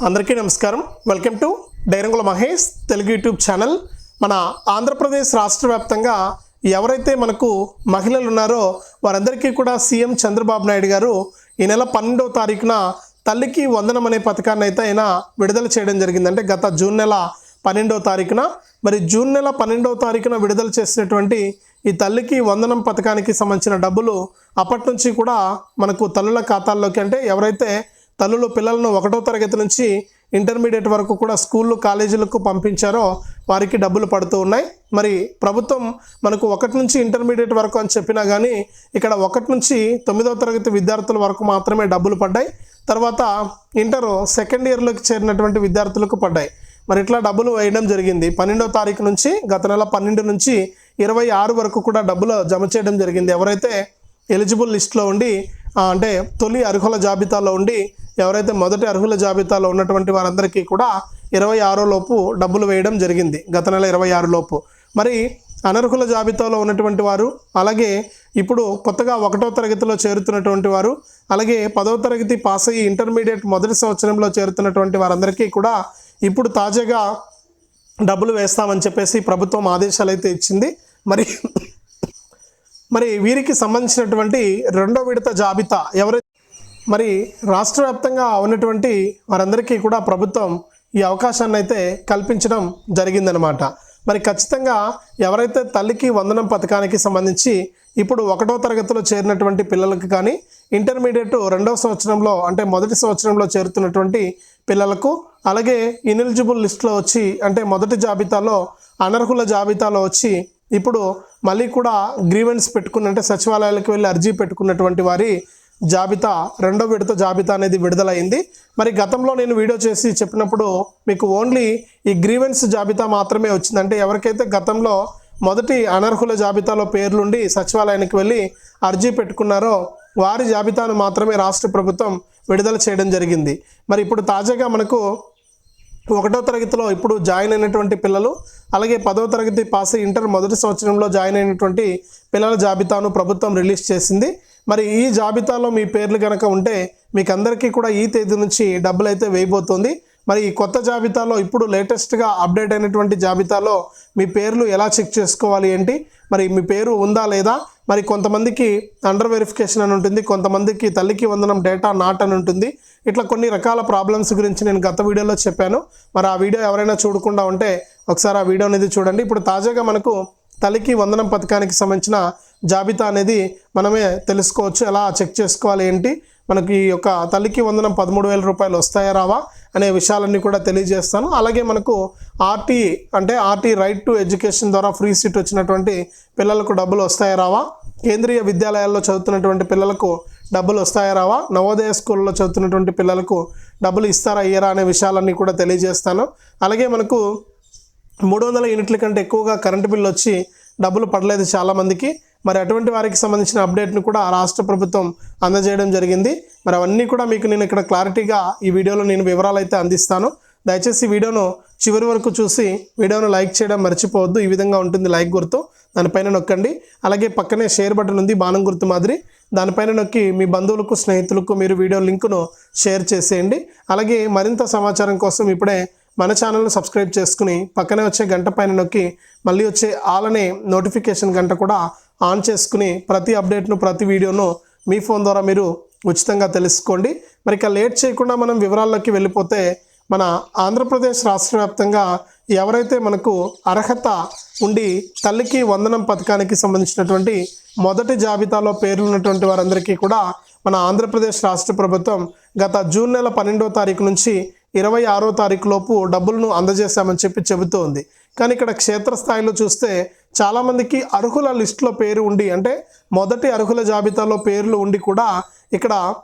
అందరికీ నమస్కారం. Welcome to Dairangula Mahesh Telugu YouTube channel. మన ఆంధ్రప్రదేశ్ రాష్ట్ర వ్యాప్తంగా ఎవరైతే మనకు మహిళలు ఉన్నారో వారందరికీ కూడా సీఎం చంద్రబాబు నాయుడు గారు ఈ నెల పన్నెండవ తారీఖున తల్లికి వందనం అనే పథకాన్ని అయితే ఆయన విడుదల చేయడం జరిగింది. అంటే గత జూన్ నెల పన్నెండవ తారీఖున. మరి జూన్ నెల పన్నెండవ తారీఖున విడుదల చేసినటువంటి ఈ తల్లికి వందనం పథకానికి సంబంధించిన డబ్బులు అప్పటి నుంచి కూడా మనకు తల్లుల ఖాతాల్లోకి అంటే ఎవరైతే తల్లులు పిల్లలను ఒకటో తరగతి నుంచి ఇంటర్మీడియట్ వరకు కూడా స్కూళ్ళు కాలేజీలకు పంపించారో వారికి డబ్బులు పడుతూ ఉన్నాయి. మరి ప్రభుత్వం మనకు ఒకటి నుంచి ఇంటర్మీడియట్ వరకు అని చెప్పినా కానీ ఇక్కడ ఒకటి నుంచి తొమ్మిదవ తరగతి విద్యార్థుల వరకు మాత్రమే డబ్బులు పడ్డాయి. తర్వాత ఇంటర్ సెకండ్ ఇయర్లోకి చేరినటువంటి విద్యార్థులకు పడ్డాయి. మరి ఇట్లా డబ్బులు వేయడం జరిగింది. పన్నెండో తారీఖు నుంచి గత నెల పన్నెండు నుంచి ఇరవై ఆరు వరకు కూడా డబ్బులు జమ చేయడం జరిగింది. ఎవరైతే ఎలిజిబుల్ లిస్ట్లో ఉండి అంటే తొలి అర్హుల జాబితాలో ఉండి ఎవరైతే మొదటి అర్హుల జాబితాలో ఉన్నటువంటి వారందరికీ కూడా ఇరవై ఆరో లోపు డబ్బులు వేయడం జరిగింది. గత నెల ఇరవై ఆరు లోపు. మరి అనర్హుల జాబితాలో ఉన్నటువంటి వారు అలాగే ఇప్పుడు కొత్తగా ఒకటో తరగతిలో చేరుతున్నటువంటి వారు అలాగే పదవ తరగతి పాస్ అయ్యి ఇంటర్మీడియట్ మొదటి సంవత్సరంలో చేరుతున్నటువంటి వారందరికీ కూడా ఇప్పుడు తాజాగా డబ్బులు వేస్తామని చెప్పేసి ప్రభుత్వం ఆదేశాలు అయితే ఇచ్చింది. మరి మరి వీరికి సంబంధించినటువంటి రెండో విడత జాబితా ఎవరైతే మరి రాష్ట్ర వ్యాప్తంగా ఉన్నటువంటి వారందరికీ కూడా ప్రభుత్వం ఈ అవకాశాన్ని అయితే కల్పించడం జరిగిందనమాట మరి ఖచ్చితంగా ఎవరైతే తల్లికి వందనం పథకానికి సంబంధించి ఇప్పుడు ఒకటో తరగతిలో చేరినటువంటి పిల్లలకు కానీ ఇంటర్మీడియట్ రెండవ సంవత్సరంలో అంటే మొదటి సంవత్సరంలో చేరుతున్నటువంటి పిల్లలకు అలాగే ఇనెలిజిబుల్ లిస్ట్లో వచ్చి అంటే మొదటి జాబితాలో అనర్హుల జాబితాలో వచ్చి ఇప్పుడు మళ్ళీ కూడా గ్రీవెన్స్ పెట్టుకున్న అంటే సచివాలయాలకు వెళ్ళి అర్జీ పెట్టుకున్నటువంటి వారి జాబితా రెండో విడత జాబితా అనేది విడుదలైంది. మరి గతంలో నేను వీడియో చేసి చెప్పినప్పుడు మీకు ఓన్లీ ఈ గ్రీవెన్స్ జాబితా మాత్రమే వచ్చింది. అంటే ఎవరికైతే గతంలో మొదటి అనర్హుల జాబితాలో పేర్లుండి సచివాలయానికి వెళ్ళి అర్జీ పెట్టుకున్నారో వారి జాబితాను మాత్రమే రాష్ట్ర ప్రభుత్వం విడుదల చేయడం జరిగింది. మరి ఇప్పుడు తాజాగా మనకు ఒకటో తరగతిలో ఇప్పుడు జాయిన్ అయినటువంటి పిల్లలు అలాగే పదవ తరగతి పాస్ ఇంటర్ మొదటి సంవత్సరంలో జాయిన్ అయినటువంటి పిల్లల జాబితాను ప్రభుత్వం రిలీజ్ చేసింది. మరి ఈ జాబితాలో మీ పేర్లు కనుక ఉంటే మీకు అందరికీ కూడా ఈ తేదీ నుంచి డబ్బులు అయితే వేయబోతోంది. మరి ఈ కొత్త జాబితాలో ఇప్పుడు లేటెస్ట్గా అప్డేట్ అయినటువంటి జాబితాలో మీ పేర్లు ఎలా చెక్ చేసుకోవాలి ఏంటి? మరి మీ పేరు ఉందా లేదా? మరి కొంతమందికి అండర్ వెరిఫికేషన్ అని ఉంటుంది కొంతమందికి తల్లికి వందనం డేటా నాట్ అని ఉంటుంది. ఇట్లా కొన్ని రకాల ప్రాబ్లమ్స్ గురించి నేను గత వీడియోలో చెప్పాను. మరి ఆ వీడియో ఎవరైనా చూడకుండా ఉంటే ఒకసారి ఆ వీడియో అనేది చూడండి. ఇప్పుడు తాజాగా మనకు తల్లికి వందనం పథకానికి సంబంధించిన జాబితా అనేది మనమే తెలుసుకోవచ్చు. ఎలా చెక్ చేసుకోవాలి ఏంటి? మనకి ఈ యొక్క తల్లికి వందనం పదమూడు వేల రూపాయలు వస్తాయా రావా అనే విషయాలన్నీ కూడా తెలియజేస్తాను. అలాగే మనకు ఆర్టీ అంటే ఆర్టీ రైట్ టు ఎడ్యుకేషన్ ద్వారా ఫ్రీ సీట్ వచ్చినటువంటి పిల్లలకు డబ్బులు వస్తాయా రావా? కేంద్రీయ విద్యాలయాల్లో చదువుతున్నటువంటి పిల్లలకు డబ్బులు వస్తాయా రావా? నవోదయ స్కూల్లో చదువుతున్నటువంటి పిల్లలకు డబ్బులు ఇస్తారా ఇయ్యరా అనే విషయాలన్నీ కూడా తెలియజేస్తాను. అలాగే మనకు మూడు వందల యూనిట్ల కంటే ఎక్కువగా కరెంటు బిల్లు వచ్చి డబ్బులు పడలేదు చాలామందికి. మరి అటువంటి వారికి సంబంధించిన అప్డేట్ను కూడా రాష్ట్ర ప్రభుత్వం అందజేయడం జరిగింది. మరి అవన్నీ కూడా మీకు నేను ఇక్కడ క్లారిటీగా ఈ వీడియోలో నేను వివరాలు అయితే అందిస్తాను. దయచేసి వీడియోను చివరి వరకు చూసి వీడియోను లైక్ చేయడం మర్చిపోవద్దు. ఈ విధంగా ఉంటుంది లైక్ గుర్తు. దానిపైన నొక్కండి. అలాగే పక్కనే షేర్ బటన్ ఉంది బాణం గుర్తు మాదిరి. దానిపైన నొక్కి మీ బంధువులకు స్నేహితులకు మీరు వీడియో లింకును షేర్ చేసేయండి. అలాగే మరింత సమాచారం కోసం ఇప్పుడే మన ఛానల్ను సబ్స్క్రైబ్ చేసుకుని పక్కనే వచ్చే గంట పైన నొక్కి మళ్ళీ వచ్చే ఆలనే నోటిఫికేషన్ గంట కూడా ఆన్ చేసుకుని ప్రతి అప్డేట్ను ప్రతి వీడియోను మీ ఫోన్ ద్వారా మీరు ఉచితంగా తెలుసుకోండి. మరి ఇక లేట్ చేయకుండా మనం వివరాల్లోకి వెళ్ళిపోతే మన ఆంధ్రప్రదేశ్ రాష్ట్ర వ్యాప్తంగా ఎవరైతే మనకు అర్హత ఉండి తల్లికి వందనం పథకానికి సంబంధించినటువంటి మొదటి జాబితాలో పేర్లు ఉన్నటువంటి వారందరికీ కూడా మన ఆంధ్రప్రదేశ్ రాష్ట్ర ప్రభుత్వం గత జూన్ నెల పన్నెండవ తారీఖు నుంచి ఇరవై ఆరో తారీఖు లోపు డబ్బులను అందజేశామని చెప్పి చెబుతోంది. కానీ ఇక్కడ క్షేత్రస్థాయిలో చూస్తే చాలామందికి అర్హుల లిస్టులో పేరు ఉండి అంటే మొదటి అర్హుల జాబితాలో పేర్లు ఉండి కూడా ఇక్కడ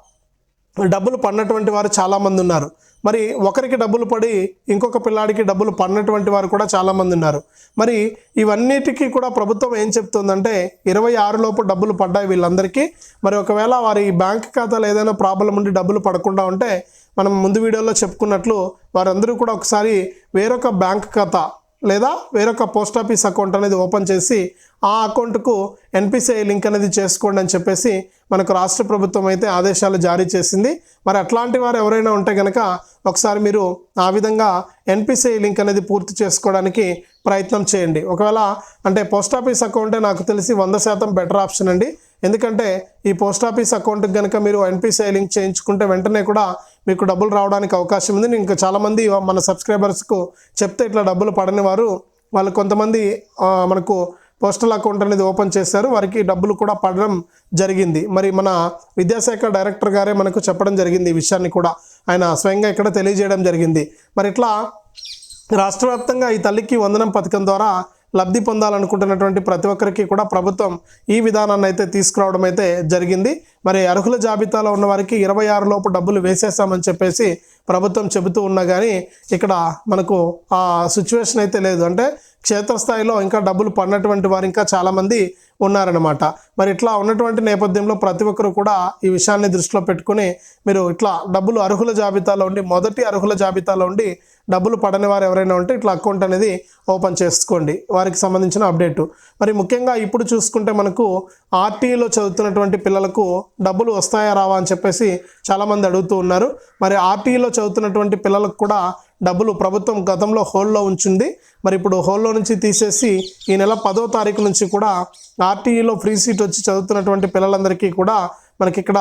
డబ్బులు పడినటువంటి వారు చాలామంది ఉన్నారు. మరి ఒకరికి డబ్బులు పడి ఇంకొక పిల్లాడికి డబ్బులు పడినటువంటి వారు కూడా చాలామంది ఉన్నారు. మరి ఇవన్నిటికీ కూడా ప్రభుత్వం ఏం చెప్తుందంటే ఇరవై లోపు డబ్బులు పడ్డాయి వీళ్ళందరికీ. మరి ఒకవేళ వారి బ్యాంక్ ఖాతాలో ఏదైనా ప్రాబ్లం ఉండి డబ్బులు పడకుండా ఉంటే మనం ముందు వీడియోలో చెప్పుకున్నట్లు వారందరూ కూడా ఒకసారి వేరొక బ్యాంక్ ఖాతా లేదా వేరొక పోస్ట్ ఆఫీస్ అకౌంట్ అనేది ఓపెన్ చేసి ఆ అకౌంట్కు ఎన్పిసిఐ లింక్ అనేది చేసుకోండి అని చెప్పేసి మనకు రాష్ట్ర ప్రభుత్వం అయితే ఆదేశాలు జారీ చేసింది. మరి అట్లాంటి వారు ఎవరైనా ఉంటే కనుక ఒకసారి మీరు ఆ విధంగా ఎన్పిసిఐ లింక్ అనేది పూర్తి చేసుకోవడానికి ప్రయత్నం చేయండి. ఒకవేళ అంటే పోస్ట్ ఆఫీస్ అకౌంటే నాకు తెలిసి వంద శాతం బెటర్ ఆప్షన్ అండి. ఎందుకంటే ఈ పోస్ట్ ఆఫీస్ అకౌంట్కి కనుక మీరు ఎన్పిసిఐ లింక్ చేయించుకుంటే వెంటనే కూడా మీకు డబ్బులు రావడానికి అవకాశం ఉంది. నేను ఇంకా చాలామంది మన సబ్స్క్రైబర్స్కు చెప్తే ఇట్లా డబ్బులు పడని వారు వాళ్ళు కొంతమంది మనకు పోస్టల్ అకౌంట్ అనేది ఓపెన్ చేశారు. వారికి డబ్బులు కూడా పడడం జరిగింది. మరి మన విద్యాశాఖ డైరెక్టర్ గారే మనకు చెప్పడం జరిగింది ఈ విషయాన్ని కూడా. ఆయన స్వయంగా ఇక్కడ తెలియజేయడం జరిగింది. మరి ఇట్లా రాష్ట్రవ్యాప్తంగా ఈ తల్లికి వందనం పథకం ద్వారా లబ్ధి పొందాలనుకుంటున్నటువంటి ప్రతి ఒక్కరికి కూడా ప్రభుత్వం ఈ విధానాన్ని అయితే తీసుకురావడం అయితే జరిగింది. మరి అర్హుల జాబితాలో ఉన్న వారికి ఇరవై ఆరు లోపు డబ్బులు వేసేస్తామని చెప్పేసి ప్రభుత్వం చెబుతూ ఉన్నా కానీ ఇక్కడ మనకు ఆ సిచ్యువేషన్ అయితే లేదు. అంటే క్షేత్రస్థాయిలో ఇంకా డబ్బులు పడినటువంటి వారు ఇంకా చాలామంది ఉన్నారనమాట మరి ఇట్లా ఉన్నటువంటి నేపథ్యంలో ప్రతి ఒక్కరు కూడా ఈ విషయాన్ని దృష్టిలో పెట్టుకుని మీరు ఇట్లా డబ్బులు అర్హుల జాబితాలో ఉండి మొదటి అర్హుల జాబితాలో ఉండి డబ్బులు పడని వారు ఎవరైనా ఉంటే ఇట్లా అకౌంట్ అనేది ఓపెన్ చేసుకోండి. వారికి సంబంధించిన అప్డేటు. మరి ముఖ్యంగా ఇప్పుడు చూసుకుంటే మనకు ఆర్టీఈలో చదువుతున్నటువంటి పిల్లలకు డబ్బులు వస్తాయా రావా అని చెప్పేసి చాలామంది అడుగుతూ ఉన్నారు. మరి ఆర్టీఈలో చదువుతున్నటువంటి పిల్లలకు కూడా డబ్బులు ప్రభుత్వం గతంలో హోల్లో ఉంచింది. మరి ఇప్పుడు హోల్లో నుంచి తీసేసి ఈ నెల పదో తారీఖు నుంచి కూడా ఆర్టీఈలో ఫ్రీ సీట్ వచ్చి చదువుతున్నటువంటి పిల్లలందరికీ కూడా మనకి ఇక్కడ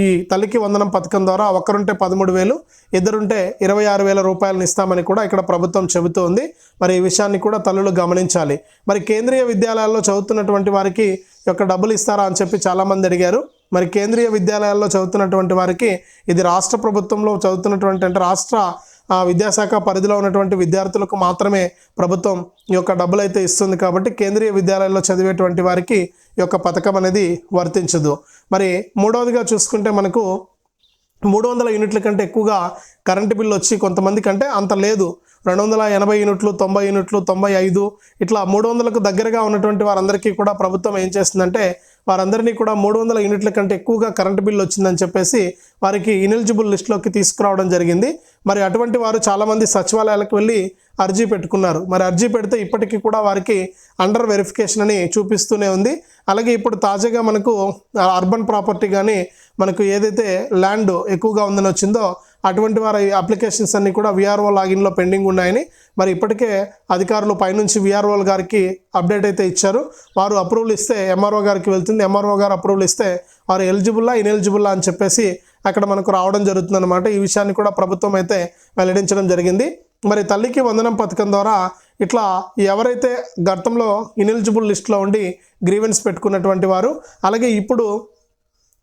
ఈ తల్లికి వందనం పథకం ద్వారా ఒకరుంటే పదమూడు వేలు ఇద్దరుంటే ఇరవై ఆరు వేల రూపాయలను ఇస్తామని కూడా ఇక్కడ ప్రభుత్వం చెబుతోంది. మరి ఈ విషయాన్ని కూడా తల్లులు గమనించాలి. మరి కేంద్రీయ విద్యాలయాల్లో చదువుతున్నటువంటి వారికి యొక్క డబ్బులు ఇస్తారా అని చెప్పి చాలామంది అడిగారు. మరి కేంద్రీయ విద్యాలయాల్లో చదువుతున్నటువంటి వారికి ఇది రాష్ట్ర ప్రభుత్వంలో చదువుతున్నటువంటి అంటే రాష్ట్ర విద్యాశాఖ పరిధిలో ఉన్నటువంటి విద్యార్థులకు మాత్రమే ప్రభుత్వం ఈ యొక్క డబ్బులు అయితే ఇస్తుంది కాబట్టి కేంద్రీయ విద్యాలయాల్లో చదివేటువంటి వారికి ఈ యొక్క పథకం అనేది వర్తించదు. మరి మూడవదిగా చూసుకుంటే మనకు మూడు వందల యూనిట్ల కంటే ఎక్కువగా కరెంటు బిల్లు వచ్చి కొంతమంది కంటే అంత లేదు. రెండు వందల ఎనభై యూనిట్లు తొంభై యూనిట్లు తొంభై ఐదు ఇట్లా మూడు వందలకు దగ్గరగా ఉన్నటువంటి వారందరికీ కూడా ప్రభుత్వం ఏం చేస్తుందంటే వారందరినీ కూడా మూడు వందల యూనిట్ల కంటే ఎక్కువగా కరెంటు బిల్లు వచ్చిందని చెప్పేసి వారికి ఇనెలిజిబుల్ లిస్టులోకి తీసుకురావడం జరిగింది. మరి అటువంటి వారు చాలామంది సచివాలయాలకు వెళ్ళి అర్జీ పెట్టుకున్నారు. మరి అర్జీ పెడితే ఇప్పటికీ కూడా వారికి అండర్ వెరిఫికేషన్ అని చూపిస్తూనే ఉంది. అలాగే ఇప్పుడు తాజాగా మనకు అర్బన్ ప్రాపర్టీ కానీ మనకు ఏదైతే ల్యాండ్ ఎక్కువగా ఉందని వచ్చిందో అటువంటి వారి అప్లికేషన్స్ అన్నీ కూడా విఆర్ఓ లాగిన్లో పెండింగ్ ఉన్నాయని మరి ఇప్పటికే అధికారులు పైనుంచి విఆర్ఓల గారికి అప్డేట్ అయితే ఇచ్చారు. వారు అప్రూవల్ ఇస్తే ఎంఆర్ఓ గారికి వెళ్తుంది. ఎంఆర్ఓ గారు అప్రూవల్ ఇస్తే వారు ఎలిజిబుల్లా ఇన్ఎలిజిబుల్లా అని చెప్పేసి అక్కడ మనకు రావడం జరుగుతుందన్నమాట. ఈ విషయాన్ని కూడా ప్రభుత్వం అయితే వెల్లడించడం జరిగింది. మరి తల్లికి వందనం పథకం ద్వారా ఇట్లా ఎవరైతే గతంలో ఇనెలిజిబుల్ లిస్ట్లో ఉండి గ్రీవెన్స్ పెట్టుకున్నటువంటి వారు అలాగే ఇప్పుడు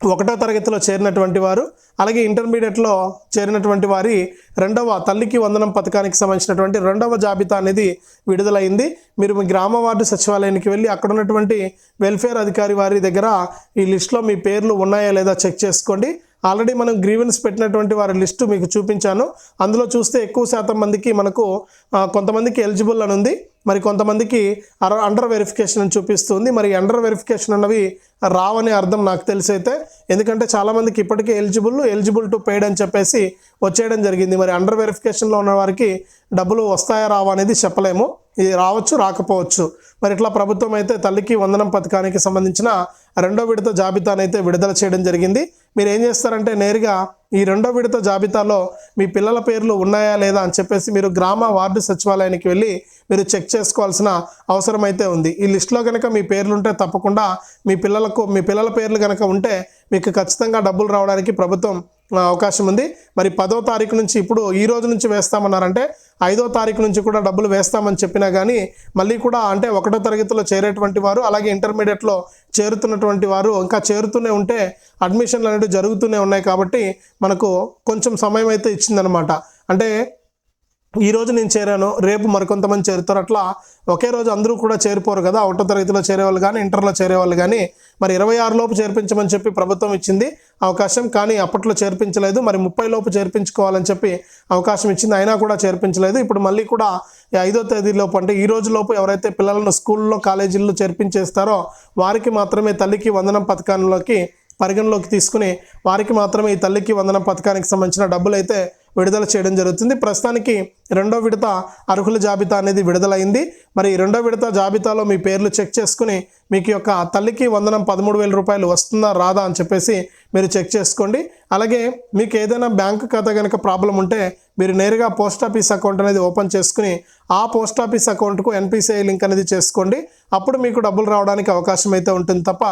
ఒకటో తరగతిలో చేరినటువంటి వారు అలాగే ఇంటర్మీడియట్లో చేరినటువంటి వారి రెండవ తల్లికి వందనం పథకానికి సంబంధించినటువంటి రెండవ జాబితా అనేది విడుదలైంది. మీరు మీ గ్రామ వార్డు సచివాలయానికి వెళ్ళి అక్కడ ఉన్నటువంటి వెల్ఫేర్ అధికారి వారి దగ్గర ఈ లిస్ట్లో మీ పేర్లు ఉన్నాయా లేదా చెక్ చేసుకోండి. ఆల్రెడీ మనం గ్రీవెన్స్ పెట్టినటువంటి వారి లిస్టు మీకు చూపించాను. అందులో చూస్తే ఎక్కువ శాతం మందికి మనకు కొంతమందికి ఎలిజిబుల్ అని ఉంది. మరి కొంతమందికి అర- అండర్ వెరిఫికేషన్ అని చూపిస్తుంది. మరి అండర్ వెరిఫికేషన్ అన్నవి రావని అర్థం నాకు తెలిసి అయితే ఎందుకంటే చాలామందికి ఇప్పటికే ఎలిజిబుల్ ఎలిజిబుల్ టు పెయిడ్ అని చెప్పేసి వచ్చేయడం జరిగింది. మరి అండర్ వెరిఫికేషన్లో ఉన్న వారికి డబ్బులు వస్తాయా రావా అనేది చెప్పలేము. ఇది రావచ్చు రాకపోవచ్చు. మరి ఇట్లా ప్రభుత్వం అయితే తల్లికి వందనం పథకానికి సంబంధించిన రెండో విడత జాబితాను అయితే విడుదల చేయడం జరిగింది. మీరు ఏం చేస్తారంటే నేరుగా ఈ రెండో విడత జాబితాలో మీ పిల్లల పేర్లు ఉన్నాయా లేదా అని చెప్పేసి మీరు గ్రామ వార్డు సచివాలయానికి వెళ్ళి మీరు చెక్ చేసుకోవాల్సిన అవసరం అయితే ఉంది. ఈ లిస్ట్లో కనుక మీ పేర్లు ఉంటే తప్పకుండా మీ పిల్లలకు మీ పిల్లల పేర్లు కనుక ఉంటే మీకు ఖచ్చితంగా డబ్బులు రావడానికి ప్రభుత్వం అవకాశం ఉంది. మరి పదో తారీఖు నుంచి ఇప్పుడు ఈ రోజు నుంచి వేస్తామన్నారంటే ఐదో తారీఖు నుంచి కూడా డబ్బులు వేస్తామని చెప్పినా కానీ మళ్ళీ కూడా అంటే ఒకటో తరగతిలో చేరేటువంటి వారు అలాగే ఇంటర్మీడియట్లో చేరుతున్నటువంటి వారు ఇంకా చేరుతూనే ఉంటే అడ్మిషన్లు అనేవి జరుగుతూనే ఉన్నాయి కాబట్టి మనకు కొంచెం సమయం అయితే ఇచ్చిందనమాట అంటే ఈ రోజు నేను చేరాను రేపు మరికొంతమంది చేరుతారు. అట్లా ఒకే రోజు అందరూ కూడా చేరిపోరు కదా ఒకటో తరగతిలో చేరేవాళ్ళు కానీ ఇంటర్లో చేరేవాళ్ళు కానీ. మరి ఇరవై ఆరు లోపు చేర్పించమని చెప్పి ప్రభుత్వం ఇచ్చింది అవకాశం కానీ అప్పట్లో చేర్పించలేదు. మరి ముప్పై లోపు చేర్పించుకోవాలని చెప్పి అవకాశం ఇచ్చింది అయినా కూడా చేర్పించలేదు. ఇప్పుడు మళ్ళీ కూడా ఐదో తేదీ లోపు అంటే ఈ రోజు లోపు ఎవరైతే పిల్లలను స్కూల్లో కాలేజీల్లో చేర్పించేస్తారో వారికి మాత్రమే తల్లికి వందనం పథకంలోకి పరిగణలోకి తీసుకుని వారికి మాత్రమే ఈ తల్లికి వందనం పథకానికి సంబంధించిన డబ్బులు అయితే విడుదల చేయడం జరుగుతుంది. ప్రస్తుతానికి రెండో విడత అర్హుల జాబితా అనేది విడుదలైంది. మరి రెండో విడత జాబితాలో మీ పేర్లు చెక్ చేసుకుని మీకు యొక్క తల్లికి వందనం పదమూడు వేల రూపాయలు వస్తుందా రాదా అని చెప్పేసి మీరు చెక్ చేసుకోండి. అలాగే మీకు ఏదైనా బ్యాంకు ఖాతా కనుక ప్రాబ్లం ఉంటే మీరు నేరుగా పోస్ట్ ఆఫీస్ అకౌంట్ అనేది ఓపెన్ చేసుకుని ఆ పోస్ట్ ఆఫీస్ అకౌంట్కు ఎన్పిసిఐ లింక్ అనేది చేసుకోండి. అప్పుడు మీకు డబ్బులు రావడానికి అవకాశం అయితే ఉంటుంది తప్ప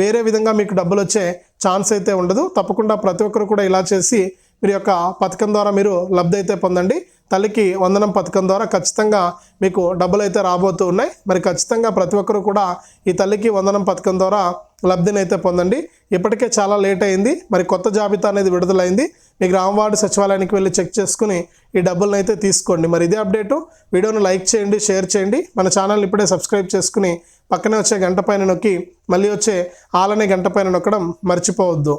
వేరే విధంగా మీకు డబ్బులు వచ్చే ఛాన్స్ అయితే ఉండదు. తప్పకుండా ప్రతి ఒక్కరు కూడా ఇలా చేసి మీరు యొక్క పథకం ద్వారా మీరు లబ్ధి అయితే పొందండి. తల్లికి వందనం పథకం ద్వారా ఖచ్చితంగా మీకు డబ్బులు అయితే రాబోతూ ఉన్నాయి. మరి ఖచ్చితంగా ప్రతి ఒక్కరూ కూడా ఈ తల్లికి వందనం పథకం ద్వారా లబ్ధిని అయితే పొందండి. ఇప్పటికే చాలా లేట్ అయింది. మరి కొత్త జాబితా అనేది విడుదలైంది. మీ గ్రామవార్డు సచివాలయానికి వెళ్ళి చెక్ చేసుకుని ఈ డబ్బులను అయితే తీసుకోండి. మరి ఇదే అప్డేటు. వీడియోను లైక్ చేయండి షేర్ చేయండి. మన ఛానల్ని ఇప్పుడే సబ్స్క్రైబ్ చేసుకుని పక్కనే వచ్చే గంట పైన నొక్కి మళ్ళీ వచ్చే ఆలనే గంట పైన నొక్కడం మర్చిపోవద్దు.